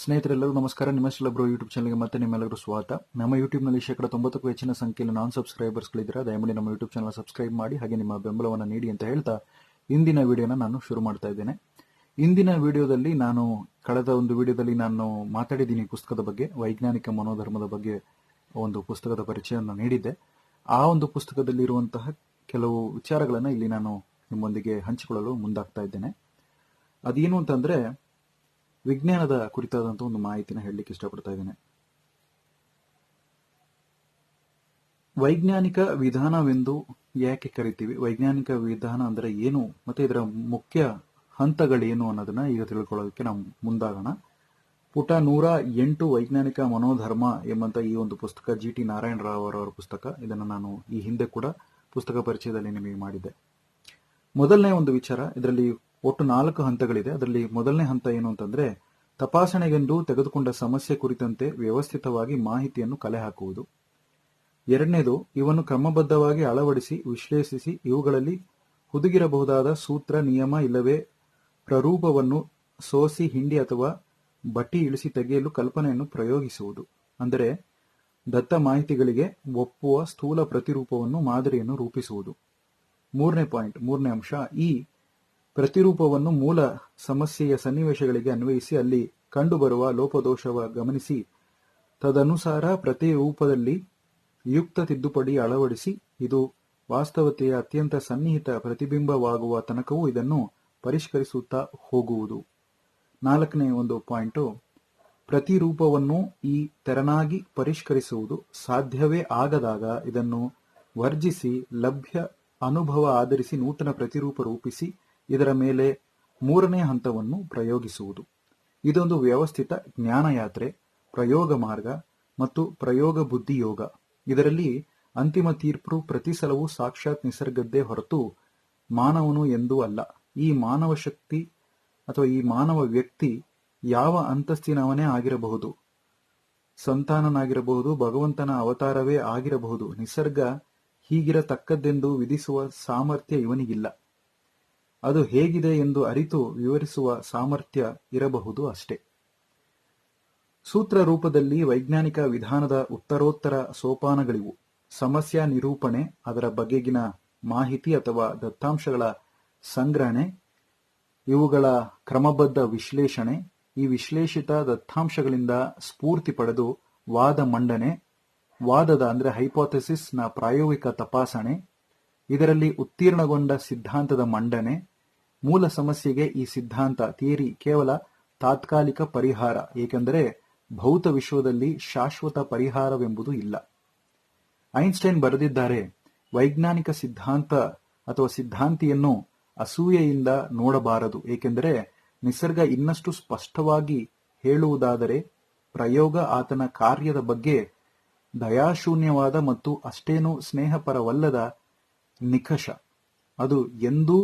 ಸ್ನೇಹಿತರೆಲ್ಲರೂ ನಮಸ್ಕಾರ. ನಿಮ್ಮ bro YouTube ಚಾನಲ್ಗೆ ಮತ್ತೆ ನಿಮ್ಮೆಲ್ಲರೂ ಸ್ವಾಗತ. ನಮ್ಮ ಯೂಟ್ಯೂಬ್ನಲ್ಲಿ ಶೇಕಡ ತೊಂಬತ್ತಕ್ಕೂ ಹೆಚ್ಚಿನ ಸಂಖ್ಯೆಯಲ್ಲಿ ನಾನ್ ಸಬ್ಸ್ಕ್ರೈಬರ್ಸ್ಗಳಿದ್ದೀರಾ ದಯಮಾಡಿ ನಮ್ಮ ಯೂಟ್ಯೂಬ್ ಚಾನಲ್ ಸಬ್ಸ್ಕ್ರೈಬ್ ಮಾಡಿ ಹಾಗೆ ನಿಮ್ಮ ಬೆಂಬಲವನ್ನು ನೀಡಿ ಅಂತ ಹೇಳ್ತಾ ಇಂದಿನ ವಿಡಿಯೋನ ನಾನು ಶುರು ಮಾಡ್ತಾ ಇದ್ದೇನೆ. ಇಂದಿನ ವಿಡಿಯೋದಲ್ಲಿ ನಾನು ಕಳೆದ ಒಂದು ವಿಡಿಯೋದಲ್ಲಿ ನಾನು ಮಾತಾಡಿದ್ದೀನಿ ಪುಸ್ತಕದ ಬಗ್ಗೆ, ವೈಜ್ಞಾನಿಕ ಮನೋಧರ್ಮದ ಬಗ್ಗೆ ಒಂದು ಪುಸ್ತಕದ ಪರಿಚಯವನ್ನು ನೀಡಿದ್ದೆ. ಆ ಒಂದು ಪುಸ್ತಕದಲ್ಲಿ ಇರುವಂತಹ ಕೆಲವು ವಿಚಾರಗಳನ್ನು ಇಲ್ಲಿ ನಾನು ನಿಮ್ಮೊಂದಿಗೆ ಹಂಚಿಕೊಳ್ಳಲು ಮುಂದಾಗ್ತಾ ಇದ್ದೇನೆ. ಅದೇನು ಅಂತಂದ್ರೆ ವಿಜ್ಞಾನದ ಕುರಿತಾದಂಥ ಒಂದು ಮಾಹಿತಿನ ಹೇಳಲಿಕ್ಕೆ ಇಷ್ಟಪಡ್ತಾ ಇದ್ದೇನೆ. ವೈಜ್ಞಾನಿಕ ವಿಧಾನವೆಂದು ಯಾಕೆ ಕರಿತೀವಿ? ವೈಜ್ಞಾನಿಕ ವಿಧಾನ ಅಂದ್ರೆ ಏನು? ಮತ್ತೆ ಇದರ ಮುಖ್ಯ ಹಂತಗಳೇನು ಅನ್ನೋದನ್ನ ಈಗ ತಿಳ್ಕೊಳ್ಳೋದಕ್ಕೆ ನಾವು ಮುಂದಾಗೋಣ. ಪುಟ ನೂರ ಎಂಟು ವೈಜ್ಞಾನಿಕ ಮನೋಧರ್ಮ ಎಂಬಂತ ಈ ಒಂದು ಪುಸ್ತಕ ಜಿ ಟಿ ನಾರಾಯಣ ರಾವ್ ಅವರ ಪುಸ್ತಕ. ಇದನ್ನು ನಾನು ಈ ಹಿಂದೆ ಕೂಡ ಪುಸ್ತಕ ಪರಿಚಯದಲ್ಲಿ ನಿಮಗೆ ಮಾಡಿದ್ದೆ. ಮೊದಲನೇ ಒಂದು ವಿಚಾರ, ಇದರಲ್ಲಿ ಒಟ್ಟು ನಾಲ್ಕು ಹಂತಗಳಿದೆ. ಅದರಲ್ಲಿ ಮೊದಲನೇ ಹಂತ ಏನು ಅಂತಂದ್ರೆ, ತಪಾಸಣೆಗೆಂದು ತೆಗೆದುಕೊಂಡ ಸಮಸ್ಯೆ ಕುರಿತಂತೆ ವ್ಯವಸ್ಥಿತವಾಗಿ ಮಾಹಿತಿಯನ್ನು ಕಲೆ ಹಾಕುವುದು. ಎರಡನೇದು, ಇವನ್ನು ಕ್ರಮಬದ್ಧವಾಗಿ ಅಳವಡಿಸಿ, ವಿಶ್ಲೇಷಿಸಿ, ಇವುಗಳಲ್ಲಿ ಹುದುಗಿರಬಹುದಾದ ಸೂತ್ರ, ನಿಯಮ ಇಲ್ಲವೇ ಪ್ರರೂಪವನ್ನು ಸೋಸಿ ಹಿಂಡಿ ಅಥವಾ ಬಟ್ಟಿ ಇಳಿಸಿ ತೆಗೆಯಲು ಕಲ್ಪನೆಯನ್ನು ಪ್ರಯೋಗಿಸುವುದು. ಅಂದರೆ, ದತ್ತ ಮಾಹಿತಿಗಳಿಗೆ ಒಪ್ಪುವ ಸ್ಥೂಲ ಪ್ರತಿರೂಪವನ್ನು ಮಾದರಿಯನ್ನು ರೂಪಿಸುವುದು. ಮೂರನೇ ಪಾಯಿಂಟ್, ಮೂರನೇ ಅಂಶ, ಈ ಪ್ರತಿರೂಪವನ್ನು ಮೂಲ ಸಮಸ್ಯೆಯ ಸನ್ನಿವೇಶಗಳಿಗೆ ಅನ್ವಯಿಸಿ ಅಲ್ಲಿ ಕಂಡುಬರುವ ಲೋಪದೋಷವ ಗಮನಿಸಿ, ತದನುಸಾರ ಪ್ರತಿರೂಪದಲ್ಲಿ ಯುಕ್ತ ತಿದ್ದುಪಡಿ ಅಳವಡಿಸಿ, ಇದು ವಾಸ್ತವತೆಯ ಅತ್ಯಂತ ಸನ್ನಿಹಿತ ಪ್ರತಿಬಿಂಬವಾಗುವ ತನಕವೂ ಇದನ್ನು ಪರಿಷ್ಕರಿಸುತ್ತಾ ಹೋಗುವುದು. ನಾಲ್ಕನೇ ಒಂದು ಪಾಯಿಂಟು, ಪ್ರತಿರೂಪವನ್ನು ಈ ತೆರನಾಗಿ ಪರಿಷ್ಕರಿಸುವುದು ಸಾಧ್ಯವೇ ಆಗದಾಗ ಇದನ್ನು ವರ್ಜಿಸಿ ಲಭ್ಯ ಅನುಭವ ಆಧರಿಸಿ ನೂತನ ಪ್ರತಿರೂಪ ರೂಪಿಸಿ ಇದರ ಮೇಲೆ ಮೂರನೇ ಹಂತವನ್ನು ಪ್ರಯೋಗಿಸುವುದು. ಇದೊಂದು ವ್ಯವಸ್ಥಿತ ಜ್ಞಾನಯಾತ್ರೆ, ಪ್ರಯೋಗ ಮಾರ್ಗ ಮತ್ತು ಪ್ರಯೋಗ ಬುದ್ಧಿ ಯೋಗ. ಇದರಲ್ಲಿ ಅಂತಿಮ ತೀರ್ಪು ಪ್ರತಿ ಸಲವೂ ಸಾಕ್ಷಾತ್ ನಿಸರ್ಗದ್ದೇ ಹೊರತು ಮಾನವನು ಎಂದೂ ಅಲ್ಲ. ಈ ಮಾನವ ಶಕ್ತಿ ಅಥವಾ ಈ ಮಾನವ ವ್ಯಕ್ತಿ ಯಾವ ಅಂತಸ್ತಿನವನೇ ಆಗಿರಬಹುದು, ಸಂತಾನನಾಗಿರಬಹುದು, ಭಗವಂತನ ಅವತಾರವೇ ಆಗಿರಬಹುದು, ನಿಸರ್ಗ ಹೀಗಿರತಕ್ಕದ್ದೆಂದು ವಿಧಿಸುವ ಸಾಮರ್ಥ್ಯ ಇವನಿಗಿಲ್ಲ. ಅದು ಹೇಗಿದೆ ಎಂದು ಅರಿತು ವಿವರಿಸುವ ಸಾಮರ್ಥ್ಯ ಇರಬಹುದು ಅಷ್ಟೇ. ಸೂತ್ರ ರೂಪದಲ್ಲಿ ವೈಜ್ಞಾನಿಕ ವಿಧಾನದ ಉತ್ತರೋತ್ತರ ಸೋಪಾನಗಳಿವು. ಸಮಸ್ಯಾ ನಿರೂಪಣೆ, ಅದರ ಬಗೆಗಿನ ಮಾಹಿತಿ ಅಥವಾ ದತ್ತಾಂಶಗಳ ಸಂಗ್ರಹಣೆ, ಇವುಗಳ ಕ್ರಮಬದ್ಧ ವಿಶ್ಲೇಷಣೆ, ಈ ವಿಶ್ಲೇಷಿತ ದತ್ತಾಂಶಗಳಿಂದ ಸ್ಫೂರ್ತಿ ಪಡೆದು ವಾದ ಮಂಡನೆ, ವಾದದ ಅಂದ್ರೆ ಹೈಪೋಥೆಸಿಸ್ನ ಪ್ರಾಯೋಗಿಕ ತಪಾಸಣೆ, ಇದರಲ್ಲಿ ಉತ್ತೀರ್ಣಗೊಂಡ ಸಿದ್ಧಾಂತದ ಮಂಡನೆ ಮೂಲ ಸಮಸ್ಯೆಗೆ ಈ ಸಿದ್ಧಾಂತ ಥಿಯರಿ ಕೇವಲ ತಾತ್ಕಾಲಿಕ ಪರಿಹಾರ, ಏಕೆಂದರೆ ಭೌತ ವಿಶ್ವದಲ್ಲಿ ಶಾಶ್ವತ ಪರಿಹಾರವೆಂಬುದು ಇಲ್ಲ. ಐನ್ಸ್ಟೈನ್ ಬರೆದಿದ್ದಾರೆ, ವೈಜ್ಞಾನಿಕ ಸಿದ್ಧಾಂತ ಅಥವಾ ಸಿದ್ಧಾಂತಿಯನ್ನು ಅಸೂಯೆಯಿಂದ ನೋಡಬಾರದು, ಏಕೆಂದರೆ ನಿಸರ್ಗ ಇನ್ನಷ್ಟು ಸ್ಪಷ್ಟವಾಗಿ ಹೇಳುವುದಾದರೆ ಪ್ರಯೋಗ ಆತನ ಕಾರ್ಯದ ಬಗ್ಗೆ ದಯಾಶೂನ್ಯವಾದ ಮತ್ತು ಅಷ್ಟೇನೂ ಸ್ನೇಹಪರವಲ್ಲದ ನಿಖಷ ಅದು ಎಂದೂ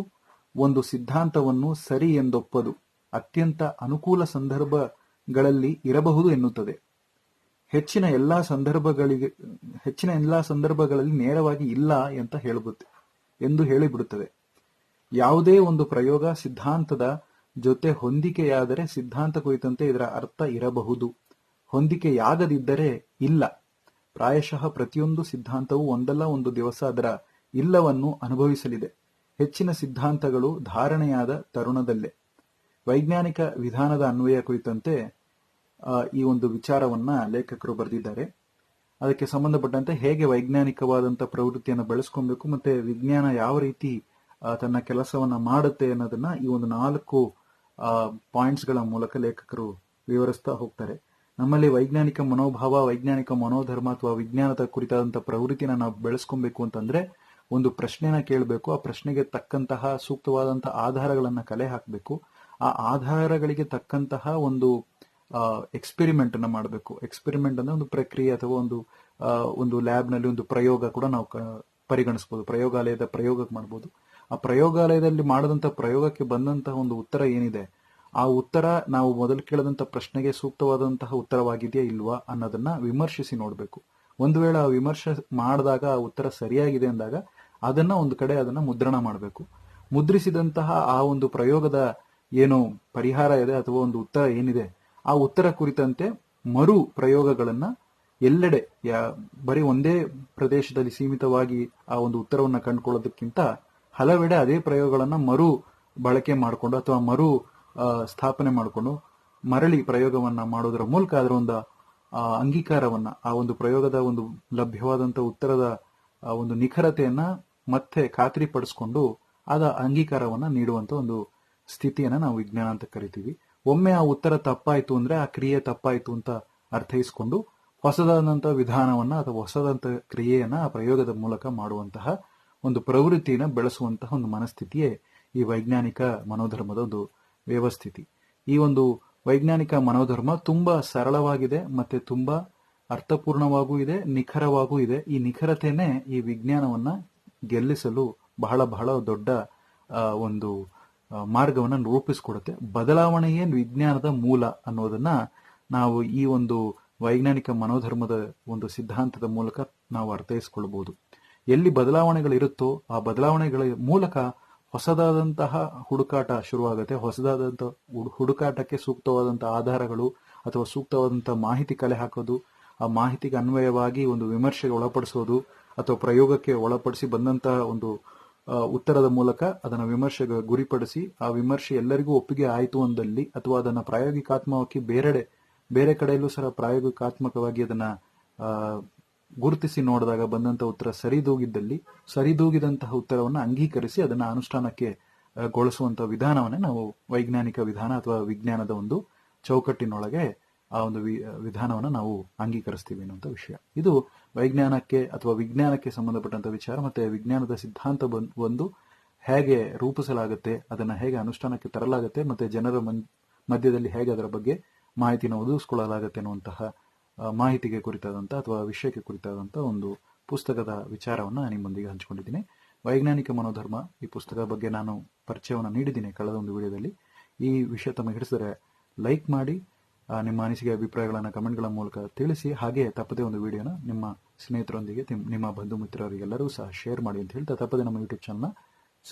ಒಂದು ಸಿದ್ಧಾಂತವನ್ನು ಸರಿ ಎಂದೊಪ್ಪದು. ಅತ್ಯಂತ ಅನುಕೂಲ ಸಂದರ್ಭಗಳಲ್ಲಿ ಇರಬಹುದು ಎನ್ನುತ್ತದೆ. ಹೆಚ್ಚಿನ ಎಲ್ಲಾ ಸಂದರ್ಭಗಳಿಗೆ, ಹೆಚ್ಚಿನ ಎಲ್ಲಾ ಸಂದರ್ಭಗಳಲ್ಲಿ ನೇರವಾಗಿ ಇಲ್ಲ ಅಂತ ಹೇಳಬಹುದು ಎಂದು ಹೇಳಿಬಿಡುತ್ತದೆ. ಯಾವುದೇ ಒಂದು ಪ್ರಯೋಗ ಸಿದ್ಧಾಂತದ ಜೊತೆ ಹೊಂದಿಕೆಯಾದರೆ ಸಿದ್ಧಾಂತ ಕುರಿತಂತೆ ಇದರ ಅರ್ಥ ಇರಬಹುದು. ಹೊಂದಿಕೆಯಾಗದಿದ್ದರೆ ಇಲ್ಲ. ಪ್ರಾಯಶಃ ಪ್ರತಿಯೊಂದು ಸಿದ್ಧಾಂತವು ಒಂದಲ್ಲ, ಒಂದು ದಿವಸ ಅದರ ಇಲ್ಲವನ್ನು ಅನುಭವಿಸಲಿದೆ. ಹೆಚ್ಚಿನ ಸಿದ್ಧಾಂತಗಳು ಧಾರಣೆಯಾದ ತರುಣದಲ್ಲೇ. ವೈಜ್ಞಾನಿಕ ವಿಧಾನದ ಅನ್ವಯ ಕುರಿತಂತೆ ಈ ಒಂದು ವಿಚಾರವನ್ನ ಲೇಖಕರು ಬರೆದಿದ್ದಾರೆ. ಅದಕ್ಕೆ ಸಂಬಂಧಪಟ್ಟಂತೆ ಹೇಗೆ ವೈಜ್ಞಾನಿಕವಾದಂತಹ ಪ್ರವೃತ್ತಿಯನ್ನು ಬೆಳೆಸ್ಕೊಬೇಕು, ಮತ್ತೆ ವಿಜ್ಞಾನ ಯಾವ ರೀತಿ ತನ್ನ ಕೆಲಸವನ್ನ ಮಾಡುತ್ತೆ ಅನ್ನೋದನ್ನ ಈ ಒಂದು ನಾಲ್ಕು ಪಾಯಿಂಟ್ಸ್ಗಳ ಮೂಲಕ ಲೇಖಕರು ವಿವರಿಸ್ತಾ ಹೋಗ್ತಾರೆ. ನಮ್ಮಲ್ಲಿ ವೈಜ್ಞಾನಿಕ ಮನೋಭಾವ, ವೈಜ್ಞಾನಿಕ ಮನೋಧರ್ಮ ಅಥವಾ ವಿಜ್ಞಾನದ ಕುರಿತಾದಂತಹ ಪ್ರವೃತ್ತಿನ ನಾವು ಬೆಳೆಸ್ಕೊಬೇಕು ಅಂತಂದ್ರೆ ಒಂದು ಪ್ರಶ್ನೆನ ಕೇಳಬೇಕು, ಆ ಪ್ರಶ್ನೆಗೆ ತಕ್ಕಂತಹ ಸೂಕ್ತವಾದಂತಹ ಆಧಾರಗಳನ್ನು ಕಲೆ ಹಾಕಬೇಕು. ಆ ಆಧಾರಗಳಿಗೆ ತಕ್ಕಂತಹ ಒಂದು ಎಕ್ಸ್ಪೆರಿಮೆಂಟ್ ಅನ್ನ ಮಾಡಬೇಕು. ಎಕ್ಸ್ಪೆರಿಮೆಂಟ್ ಅಂದ್ರೆ ಒಂದು ಪ್ರಕ್ರಿಯೆ ಅಥವಾ ಒಂದು ಒಂದು ಲ್ಯಾಬ್ನಲ್ಲಿ ಒಂದು ಪ್ರಯೋಗ ಕೂಡ ನಾವು ಪರಿಗಣಿಸಬಹುದು ಪ್ರಯೋಗಾಲಯದ ಪ್ರಯೋಗಕ್ಕೆ ಮಾಡಬಹುದು ಆ ಪ್ರಯೋಗಾಲಯದಲ್ಲಿ ಮಾಡದಂತ ಪ್ರಯೋಗಕ್ಕೆ ಬಂದಂತಹ ಒಂದು ಉತ್ತರ ಏನಿದೆ? ಆ ಉತ್ತರ ನಾವು ಮೊದಲು ಕೇಳದಂತ ಪ್ರಶ್ನೆಗೆ ಸೂಕ್ತವಾದಂತಹ ಉತ್ತರವಾಗಿದೆಯಾ ಇಲ್ವಾ ಅನ್ನೋದನ್ನ ವಿಮರ್ಶಿಸಿ ನೋಡಬೇಕು. ಒಂದು ವೇಳೆ ಆ ವಿಮರ್ಶೆ ಮಾಡಿದಾಗ ಆ ಉತ್ತರ ಸರಿಯಾಗಿದೆ ಅಂದಾಗ ಅದನ್ನ ಒಂದು ಕಡೆ ಅದನ್ನ ಮುದ್ರಣ ಮಾಡಬೇಕು. ಮುದ್ರಿಸಿದಂತಹ ಆ ಒಂದು ಪ್ರಯೋಗದ ಏನು ಪರಿಹಾರ ಇದೆ ಅಥವಾ ಒಂದು ಉತ್ತರ ಏನಿದೆ, ಆ ಉತ್ತರ ಕುರಿತಂತೆ ಮರು ಪ್ರಯೋಗಗಳನ್ನ ಎಲ್ಲೆಡೆ ಬರೀ ಒಂದೇ ಪ್ರದೇಶದಲ್ಲಿ ಸೀಮಿತವಾಗಿ ಆ ಒಂದು ಉತ್ತರವನ್ನ ಕಂಡುಕೊಳ್ಳೋದಕ್ಕಿಂತ ಹಲವೆಡೆ ಅದೇ ಪ್ರಯೋಗಗಳನ್ನ ಮರು ಬಳಕೆ ಮಾಡಿಕೊಂಡು ಅಥವಾ ಮರು ಸ್ಥಾಪನೆ ಮಾಡಿಕೊಂಡು ಮರಳಿ ಪ್ರಯೋಗವನ್ನ ಮಾಡೋದರ ಮೂಲಕ ಅದರ ಒಂದು ಅಂಗೀಕಾರವನ್ನ, ಆ ಒಂದು ಪ್ರಯೋಗದ ಒಂದು ಲಭ್ಯವಾದಂತ ಉತ್ತರದ ಒಂದು ನಿಖರತೆಯನ್ನ ಮತ್ತೆ ಖಾತ್ರಿಪಡಿಸ್ಕೊಂಡು ಅದ ಅಂಗೀಕಾರವನ್ನ ನೀಡುವಂತ ಒಂದು ಸ್ಥಿತಿಯನ್ನ ನಾವು ವಿಜ್ಞಾನ ಅಂತ ಕರಿತೀವಿ. ಒಮ್ಮೆ ಆ ಉತ್ತರ ತಪ್ಪಾಯ್ತು ಅಂದ್ರೆ ಆ ಕ್ರಿಯೆ ತಪ್ಪಾಯ್ತು ಅಂತ ಅರ್ಥೈಸ್ಕೊಂಡು ಹೊಸದಾದಂಥ ವಿಧಾನವನ್ನ ಅಥವಾ ಹೊಸದಂತ ಕ್ರಿಯೆಯನ್ನ ಆ ಪ್ರಯೋಗದ ಮೂಲಕ ಮಾಡುವಂತಹ ಒಂದು ಪ್ರವೃತ್ತಿನ ಬೆಳೆಸುವಂತಹ ಒಂದು ಮನಸ್ಥಿತಿಯೇ ಈ ವೈಜ್ಞಾನಿಕ ಮನೋಧರ್ಮದ ಒಂದು ವ್ಯವಸ್ಥಿತಿ. ಈ ಒಂದು ವೈಜ್ಞಾನಿಕ ಮನೋಧರ್ಮ ತುಂಬಾ ಸರಳವಾಗಿದೆ ಮತ್ತೆ ತುಂಬಾ ಅರ್ಥಪೂರ್ಣವಾಗೂ ಇದೆ, ನಿಖರವಾಗೂ ಇದೆ. ಈ ನಿಖರತೆನೆ ಈ ವಿಜ್ಞಾನವನ್ನ ಗೆಲ್ಲಿಸಲು ಬಹಳ ಬಹಳ ದೊಡ್ಡ ಒಂದು ಮಾರ್ಗವನ್ನು ರೂಪಿಸಿಕೊಡುತ್ತೆ. ಬದಲಾವಣೆಯೇ ವಿಜ್ಞಾನದ ಮೂಲ ಅನ್ನೋದನ್ನ ನಾವು ಈ ಒಂದು ವೈಜ್ಞಾನಿಕ ಮನೋಧರ್ಮದ ಒಂದು ಸಿದ್ಧಾಂತದ ಮೂಲಕ ನಾವು ಅರ್ಥೈಸ್ಕೊಳ್ಬಹುದು ಎಲ್ಲಿ ಬದಲಾವಣೆಗಳಿರುತ್ತೋ ಆ ಬದಲಾವಣೆಗಳ ಮೂಲಕ ಹೊಸದಾದಂತಹ ಹುಡುಕಾಟ ಶುರುವಾಗುತ್ತೆ. ಹೊಸದಾದಂತಹ ಹುಡು- ಹುಡುಕಾಟಕ್ಕೆ ಸೂಕ್ತವಾದಂತಹ ಆಧಾರಗಳು ಅಥವಾ ಸೂಕ್ತವಾದಂತಹ ಮಾಹಿತಿ ಕಲೆ ಹಾಕೋದು, ಆ ಮಾಹಿತಿಗೆ ಅನ್ವಯವಾಗಿ ಒಂದು ವಿಮರ್ಶೆಗೆ ಒಳಪಡಿಸೋದು ಅಥವಾ ಪ್ರಯೋಗಕ್ಕೆ ಒಳಪಡಿಸಿ ಬಂದಂತಹ ಒಂದು ಉತ್ತರದ ಮೂಲಕ ಅದನ್ನು ವಿಮರ್ಶೆಗೆ ಗುರಿಪಡಿಸಿ ಆ ವಿಮರ್ಶೆ ಎಲ್ಲರಿಗೂ ಒಪ್ಪಿಗೆ ಆಯಿತು ಅಂದಲ್ಲಿ ಅಥವಾ ಅದನ್ನ ಪ್ರಾಯೋಗಿಕಾತ್ಮಕವಾಗಿ ಬೇರೆಡೆ, ಬೇರೆ ಕಡೆಯಲ್ಲೂ ಸಹ ಪ್ರಾಯೋಗಿಕಾತ್ಮಕವಾಗಿ ಅದನ್ನ ಗುರುತಿಸಿ ನೋಡಿದಾಗ ಬಂದಂತ ಉತ್ತರ ಸರಿದೂಗಿದ್ದಲ್ಲಿ, ಸರಿದೂಗಿದಂತಹ ಉತ್ತರವನ್ನು ಅಂಗೀಕರಿಸಿ ಅದನ್ನ ಅನುಷ್ಠಾನಕ್ಕೆ ಗೊಳಿಸುವಂತಹ ಗೊಳಿಸುವಂತ ವಿಧಾನವನ್ನೇ ನಾವು ವೈಜ್ಞಾನಿಕ ವಿಧಾನ ಅಥವಾ ವಿಜ್ಞಾನದ ಒಂದು ಚೌಕಟ್ಟಿನೊಳಗೆ ಆ ಒಂದು ವಿಧಾನವನ್ನ ನಾವು ಅಂಗೀಕರಿಸ್ತೀವಿ ಅನ್ನುವಂಥ ವಿಷಯ. ಇದು ವೈಜ್ಞಾನಕ್ಕೆ ಅಥವಾ ವಿಜ್ಞಾನಕ್ಕೆ ಸಂಬಂಧಪಟ್ಟಂತ ವಿಚಾರ ಮತ್ತೆ ವಿಜ್ಞಾನದ ಸಿದ್ಧಾಂತ ಒಂದು ಹೇಗೆ ರೂಪಿಸಲಾಗುತ್ತೆ, ಅದನ್ನ ಹೇಗೆ ಅನುಷ್ಠಾನಕ್ಕೆ ತರಲಾಗುತ್ತೆ, ಮತ್ತೆ ಜನರ ಮಧ್ಯದಲ್ಲಿ ಹೇಗೆ ಅದರ ಬಗ್ಗೆ ಮಾಹಿತಿನ ಒದಗಿಸ್ಕೊಳ್ಳಲಾಗುತ್ತೆ ಅನ್ನುವಂತಹ ಮಾಹಿತಿಗೆ ಕುರಿತಾದಂಥ ಅಥವಾ ವಿಷಯಕ್ಕೆ ಕುರಿತಾದಂಥ ಒಂದು ಪುಸ್ತಕದ ವಿಚಾರವನ್ನ ನಿಮ್ಮೊಂದಿಗೆ ಹಂಚಿಕೊಂಡಿದ್ದೀನಿ. ವೈಜ್ಞಾನಿಕ ಮನೋಧರ್ಮ ಈ ಪುಸ್ತಕದ ಬಗ್ಗೆ ನಾನು ಪರಿಚಯವನ್ನು ನೀಡಿದ್ದೀನಿ ಕಳೆದ ಒಂದು ವಿಡಿಯೋದಲ್ಲಿ. ಈ ವಿಷಯ ತಮಗೆ ಹಿಡಿಸಿದರೆ ಲೈಕ್ ಮಾಡಿ ನಿಮ್ಮ ಅನಿಸಿಕೆ, ಅಭಿಪ್ರಾಯಗಳನ್ನು ಕಮೆಂಟ್ಗಳ ಮೂಲಕ ತಿಳಿಸಿ. ಹಾಗೆ ತಪ್ಪದೇ ಒಂದು ವಿಡಿಯೋನ ನಿಮ್ಮ ಸ್ನೇಹಿತರೊಂದಿಗೆ ನಿಮ್ಮ ಬಂಧು ಮಿತ್ರರಿಗೆಲ್ಲರೂ ಸಹ ಶೇರ್ ಮಾಡಿ ಅಂತ ಹೇಳ್ತಾ ತಪ್ಪದೆ ನಮ್ಮ ಯೂಟ್ಯೂಬ್ ಚಾನಲ್ನ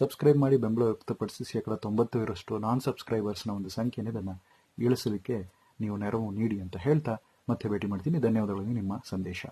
ಸಬ್ಸ್ಕ್ರೈಬ್ ಮಾಡಿ ಬೆಂಬಲ ವ್ಯಕ್ತಪಡಿಸಿ. ಶೇಕಡ ತೊಂಬತ್ತರಷ್ಟು ನಾನ್ ಸಬ್ಸ್ಕ್ರೈಬರ್ಸ್ನ ಒಂದು ಸಂಖ್ಯೆಯನ್ನು ಇದನ್ನು ಇಳಿಸಲಿಕ್ಕೆ ನೀವು ನೆರವು ನೀಡಿ ಅಂತ ಹೇಳ್ತಾ ಮತ್ತೆ ಭೇಟಿ ಮಾಡ್ತೀನಿ. ಧನ್ಯವಾದಗಳು. ನಿಮ್ಮ ಸಂದೇಶ.